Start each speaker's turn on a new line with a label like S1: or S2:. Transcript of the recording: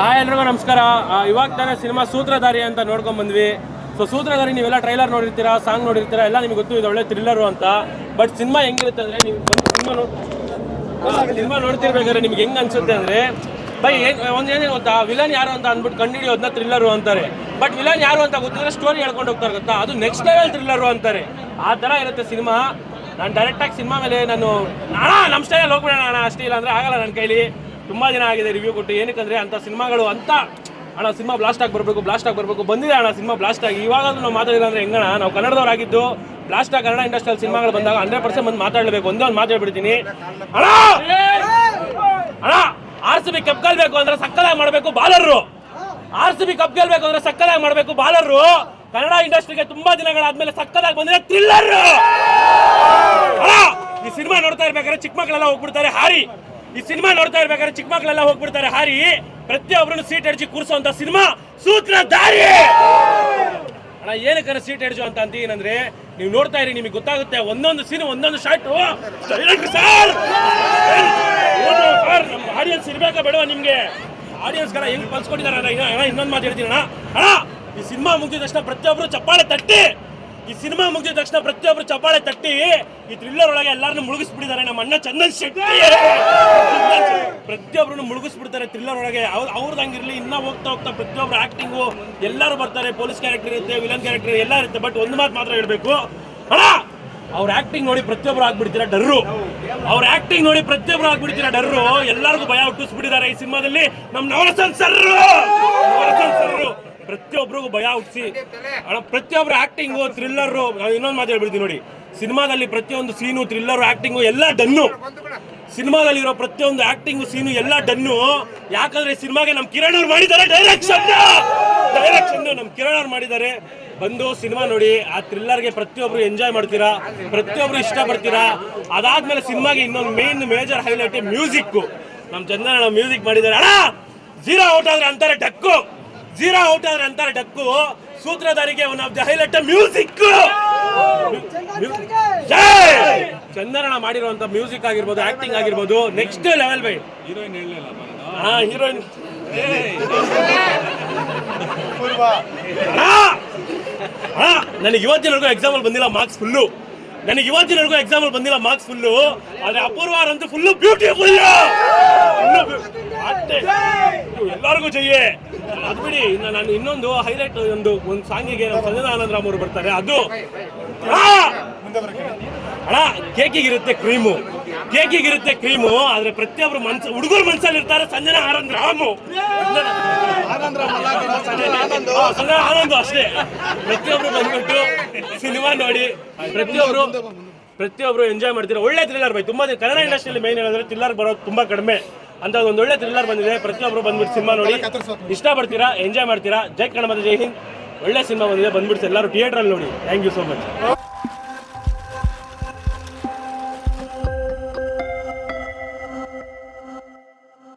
S1: Hi ಎಲ್ರಿಗೂ ನಮಸ್ಕಾರ. ಇವಾಗ ತಾನೇ ಸಿನಿಮಾ ಸೂತ್ರಧಾರಿ ಅಂತ ನೋಡ್ಕೊಂಡ್ಬಂದ್ವಿ ಸೊ ಸೂತ್ರಧಾರಿ ನೀವೆಲ್ಲ ಟ್ರೈಲರ್ ನೋಡಿರ್ತೀರಾ ಸಾಂಗ್ ನೋಡಿರ್ತೀರಾ, ಎಲ್ಲ ನಿಮ್ಗೆ ಗೊತ್ತು, ಇದು ಒಳ್ಳೆ ಥ್ರಿಲ್ಲರು ಅಂತ. ಬಟ್ ಸಿನಿಮಾ ಹೆಂಗಿರುತ್ತೆ ಅಂದ್ರೆ ನೀವು ಸಿನಿಮಾ ನೋಡಿ ಸಿನಿಮಾ ನೋಡ್ತಿರ್ಬೇಕಾದ್ರೆ ನಿಮ್ಗೆ ಹೆಂಗೆ ಅನ್ಸುತ್ತೆ ಅಂದ್ರೆ, ಬೈ ಒಂದು ಒಂದೇನೇ ಗೊತ್ತಾ ವಿಲನ್ ಯಾರು ಅಂತ ಅಂದ್ಬಿಟ್ಟು ಕಂಡುಹಿಡಿಯೋದನ್ನ ಥ್ರಿಲ್ಲರು ಅಂತಾರೆ. ಬಟ್ ವಿಲನ್ ಯಾರು ಅಂತ ಗೊತ್ತಿದ್ರೆ ಸ್ಟೋರಿ ಹೇಳ್ಕೊಂಡು ಹೋಗ್ತಾರೆ ಗೊತ್ತಾ? ಅದು ನೆಕ್ಸ್ಟ್ ಲೆವೆಲ್ ಥ್ರಿಲ್ಲರು ಅಂತಾರೆ. ಆ ಥರ ಇರುತ್ತೆ ಸಿನಿಮಾ. ನಾನು ಡೈರೆಕ್ಟಾಗಿ ಸಿನಿಮಾ ಮೇಲೆ ನಾನು ಅಣ್ಣ ನಮ್ಮ ಸ್ಟೈಲಲ್ಲಿ ಹೋಗ್ಬಿಡೋಣ ಅಷ್ಟೇ ಇಲ್ಲ ಅಂದ್ರೆ ಆಗಲ್ಲ ನನ್ನ ಕೈಲಿ. ತುಂಬ ದಿನ ಆಗಿದೆ ರಿವ್ಯೂ ಕೊಟ್ಟು. ಏನಕ್ಕಂದ್ರೆ ಅಂಥ ಸಿನಿಮಾಗಳು ಅಂತ ಅಣ್ಣ ಸಿನಿಮಾ ಬ್ಲಾಸ್ಟ್ ಆಗಿ ಬರಬೇಕು ಬ್ಲಾಸ್ಟ್ ಆಗಿ ಬರಬೇಕು. ಬಂದಿದೆ ಅಣ್ಣ ಸಿನಿಮಾ ಬ್ಲಾಸ್ಟ್ ಆಗಿ. ಇವಾಗ ನಾವು ಮಾತಾಡಿಲ್ಲ ಅಂದ್ರೆ ಹೆಂಗಣ ನಾವು ಕನ್ನಡದವರಾಗಿದ್ದು ಬ್ಲಾಸ್ಟ್ ಆಗಿ ಕನ್ನಡ ಇಂಡಸ್ಟ್ರಿಯಲ್ ಸಿನಿಮಾಗಳು ಬಂದಾಗ ಹಂಡ್ರೆಡ್ ಪರ್ಸೆಂಟ್ ಬಂದು ಮಾತಾಡಲೇಬೇಕು. ಒಂದೇ ಒಂದು ಮಾತಾಡ್ಬಿಡ್ತೀನಿ ಅಣ್ಣ! ಅಣ್ಣ! ಆರ್ ಸಿ ಬಿ ಕಪ್ ಗೆಲ್ಬೇಕು ಅಂದ್ರೆ ಸಕ್ಕಲಾಗಿ ಮಾಡಬೇಕು ಬಾಲರು ಆರ್ ಸಿ ಬಿ ಕಪ್ ಗೆಲ್ಬೇಕು ಅಂದ್ರೆ ಸಕ್ಕಲಾಗಿ ಮಾಡಬೇಕು ಬಾಲರು ಕನ್ನಡ ಇಂಡಸ್ಟ್ರಿಗೆ ತುಂಬಾ ದಿನಗಳಾದ್ಮೇಲೆ ಸಕ್ಕದಾಗಿ ಬಂದಿದೆ ಥ್ರಿಲ್ಲರ್ ಈ ಸಿನಿಮಾ ನೋಡ್ತಾ ಇರ್ಬೇಕಾದ್ರೆ ಚಿಕ್ಕ ಮಕ್ಕಳೆಲ್ಲ ಹೋಗ್ಬಿಡ್ತಾರೆ. ಹಾರಿ! ಈ ಸಿನಿಮಾ ನೋಡ್ತಾ ಇರ್ಬೇಕಾದ್ರೆ ಚಿಕ್ಕ ಮಕ್ಕಳೆಲ್ಲ ಹೋಗ್ಬಿಡ್ತಾರೆ. ಹಾರಿ ಪ್ರತಿಯೊಬ್ಬರನ್ನು ಸೀಟ್ ಅಡಿಸಿ ಕೂರಿಸುವಂತ ಸಿನಿಮಾ ಸೂತ್ರಧಾರಿ ಅಣ್ಣ, ಏನಕ್ಕೆ ಸೀಟ್ ಎಡ್ಜು ಅಂತ ಅಂತ ಏನಂದ್ರೆ, ನೀವು ನೋಡ್ತಾ ಇರಿ, ನಿಮಗೆ ಗೊತ್ತಾಗುತ್ತೆ, ಒಂದೊಂದು ಸೀನ್ ಒಂದೊಂದು ಶಾಟ್ ಸರ್ ನಮ್ಮ ಆಡಿಯನ್ಸ್ ಇರ್ಬೇಕಾ ಬೇಡವಾ ನಿಮ್ಗೆ? ಕಡೆ ಹೆಂಗ್ ಪಲ್ಸ್ಕೊಂಡಿದ್ದಾರೆ? ಇನ್ನೊಂದು ಮಾತು ಹೇಳ್ತೀನಿ ಅಣ್ಣ. ಅಣ್ಣ, ಈ ಸಿನಿಮಾ ಮುಗಿದ ತಕ್ಷಣ ಪ್ರತಿಯೊಬ್ಬರು ಚಪ್ಪಾಳೆ ತಟ್ಟಿ. ಈ ಸಿನಿಮಾ ಮುಗಿದ ತಕ್ಷಣ ಪ್ರತಿಯೊಬ್ಬರು ಚಪ್ಪಾಳೆ ತಟ್ಟಿ ಈ ಥ್ರಿಲ್ಲರ್ ಒಳಗೆ ಎಲ್ಲರನ್ನು ಮುಳುಗಿಸ್ಬಿಟ್ಟಿದ್ದಾರೆ. ನಮ್ಮ ಅಣ್ಣ ಚಂದನ್ ಶೆಟ್ಟಿ. ಪ್ರತಿಯೊಬ್ಬರನ್ನು ಮುಳುಗಿಸ್ಬಿಡ್ತಾರೆ ಥ್ರಿಲ್ಲರ್ ಒಳಗೆ. ಅವ್ರ ಅವ್ರದ್ದು ಹಂಗಿರ್ಲಿ, ಇನ್ನ ಹೋಗ್ತಾ ಹೋಗ್ತಾ ಪ್ರತಿಯೊಬ್ಬರು ಆಕ್ಟಿಂಗು ಎಲ್ಲರೂ ಬರ್ತಾರೆ ಪೊಲೀಸ್ ಕ್ಯಾರೆಕ್ಟರ್ ಇರುತ್ತೆ ವಿಲನ್ ಕ್ಯಾರೆಕ್ಟರ್ ಎಲ್ಲ ಇರುತ್ತೆ ಬಟ್ ಒಂದು ಮಾತು ಮಾತ್ರ ಹೇಳ್ಬೇಕು. ಅಣ್ಣ, ಅವ್ರ ಆಕ್ಟಿಂಗ್ ನೋಡಿ ಪ್ರತಿಯೊಬ್ಬರು ಆಗ್ಬಿಡ್ತೀರಾ, ಡರ್ರು. ಅವ್ರ ಆಕ್ಟಿಂಗ್ ನೋಡಿ ಪ್ರತಿಯೊಬ್ಬರು ಆಗ್ಬಿಡ್ತೀರಾ, ಡರ್ರು. ಎಲ್ಲರಿಗೂ ಭಯ ಹುಟ್ಟಿಸ್ಬಿಟ್ಟಿದ್ದಾರೆ ಈ ಸಿನಿಮಾದಲ್ಲಿ. ನಮ್ಮ ನವರಸನ್ ಸರ್ ನವರಸನ್ ಸರ್ ಪ್ರತಿಯೊಬ್ಬರಿಗೂ ಭಯ ಹುಟ್ಟಿಸಿ. ಪ್ರತಿಯೊಬ್ಬರು ಆಕ್ಟಿಂಗು ಥ್ರಿಲ್ಲರು ಇನ್ನೊಂದು ಮಾತು ಹೇಳ್ಬಿಡ್ತೀನಿ ನೋಡಿ. ಸಿನಿಮಾದಲ್ಲಿ ಪ್ರತಿಯೊಂದು ಸೀನು ಥ್ರಿಲ್ಲರು ಆಕ್ಟಿಂಗು ಎಲ್ಲ ಡನ್ನು. ಸಿನಿಮಾದಲ್ಲಿರೋ ಪ್ರತಿಯೊಂದು ಆಕ್ಟಿಂಗು ಸೀನು ಎಲ್ಲ ಡನ್ನು. ಯಾಕಂದ್ರೆ ಸಿನಿಮಾಗೆ ನಮ್ಮ ಕಿರಣ್ ಅವ್ರು ಮಾಡಿದ್ದಾರೆ ಡೈರೆಕ್ಷನ್ ಡೈರೆಕ್ಷನ್ ನಮ್ಮ ಕಿರಣ್ ಅವ್ರು ಮಾಡಿದ್ದಾರೆ. ಬಂದು ಸಿನಿಮಾ ನೋಡಿ, ಆ ಥ್ರಿಲ್ಲರ್ಗೆ ಪ್ರತಿಯೊಬ್ರು ಎಂಜಾಯ್ ಮಾಡ್ತೀರಾ? ಪ್ರತಿಯೊಬ್ರು ಇಷ್ಟಪಡ್ತೀರಾ? ಅದಾದ್ಮೇಲೆ ಸಿನಿಮಾಗೆ ಇನ್ನೊಂದು ಮೇನ್ ಮೇಜರ್ ಹೈಲೈಟ್ ಮ್ಯೂಸಿಕ್ ನಮ್ಮ ಚಂದನ ಮ್ಯೂಸಿಕ್ ಮಾಡಿದ್ದಾರೆ. ಅಣ್ಣ ಜೀರೋ ಔಟ್ ಆದ್ರೆ ಅಂತಾರೆ, ಡಕ್ಕು. ಜೀರೋ ಔಟ್ ಆದ್ರೆ ಅಂತಾರೆ duck. ಸೂತ್ರಧಾರಿಗೆ one of the highlight music Chandana ಮಾಡಿರುವಂತ ಮ್ಯೂಸಿಕ್ ಆಗಿರ್ಬೋದು ಆಕ್ಟಿಂಗ್ ಆಗಿರ್ಬೋದು ನೆಕ್ಸ್ಟ್ ಲೆವೆಲ್ ಬೈ.
S2: ಹೀರೋಯಿನ್ ಹೇಳಲಿಲ್ಲ
S1: ಹಾ ಹೀರೋಯಿನ್ ನನಗೆ ಇವತ್ತಿನವರೆಗೂ ಎಕ್ಸಾಮಲ್ ಬಂದಿಲ್ಲ ಮಾರ್ಕ್ಸ್ ಫುಲ್ಲು ನನಗೆ ಇವತ್ತಿನವರೆಗೂ ಎಕ್ಸಾಮಲ್ ಬಂದಿಲ್ಲ ಮಾರ್ಕ್ಸ್ ಫುಲ್ಲು ಆದ್ರೆ ಅಪೂರ್ವ ಅಂತೂ ಫುಲ್ಲು ಬ್ಯೂಟಿಫುಲ್ ಅಷ್ಟೇ ಎಲ್ಲರಿಗೂ ಜಯ್ಯೆ ಅದು ಬಿಡಿ, ಇನ್ನು ನಾನು ಇನ್ನೊಂದು ಹೈಲೈಟ್ ಒಂದು ಒಂದು ಸಾಂಗಿಗೆ ನಮ್ಮ ಸಂಜನಾ ಆನಂದ್ ರಾಮ್ ಅವರು ಬರ್ತಾರೆ. ಅದು! ಅಣ್ಣ, ಕೇಕಿಗಿರುತ್ತೆ ಕ್ರೀಮು. ಕೇಕಿಗಿರುತ್ತೆ ಕ್ರೀಮು, ಆದ್ರೆ ಪ್ರತಿಯೊಬ್ರು ಮನ್ಸ, ಹುಡುಗರು ಮನ್ಸಲ್ಲಿ ಇರ್ತಾರೆ ಸಂಜನಾ ಆನಂದ್ ರಾಮು. ಸಂಜನಾ ಆನಂದ್ ಅಷ್ಟೇ. ಪ್ರತಿಯೊಬ್ರು ಬಂದ್ಬಿಟ್ಟು ಸಿನಿಮಾ ನೋಡಿ, ಪ್ರತಿಯೊಬ್ರು ಪ್ರತಿಯೊಬ್ರು ಎಂಜಾಯ್ ಮಾಡ್ತೀರಾ. ಒಳ್ಳೆ ಥ್ರಿಲ್ಲರ್ ಬೈ ತುಂಬಾ ಕನ್ನಡ ಇಂಡಸ್ಟ್ರಿಯಲ್ಲಿ ಮೇನ್ ಏನಂದ್ರೆ ಥ್ರಿಲ್ಲರ್ ಬರೋದು ತುಂಬಾ ಕಡಿಮೆ. ಅಂತ ಒಂದು ಒಳ್ಳೆ ಥ್ರಿಲ್ಲರ್ ಬಂದಿದೆ. ಪ್ರತಿಯೊಬ್ಬರು ಬಂದ್ಬಿಟ್ಟು ಸಿನಿಮಾ ನೋಡಿ. ಇಷ್ಟಪಡ್ತೀರಾ? ಎಂಜಾಯ್ ಮಾಡ್ತೀರಾ? ಜೈ ಕನ್ನಡ ಮತ್ತೆ ಜೈ ಹಿಂದ್. ಒಳ್ಳೆ ಸಿನಿಮಾ ಬಂದಿದೆ. ಬಂದ್ಬಿಟ್ಟು ಎಲ್ಲರೂ ಥಿಯೇಟ್ರಲ್ಲಿ ನೋಡಿ. Thank you so much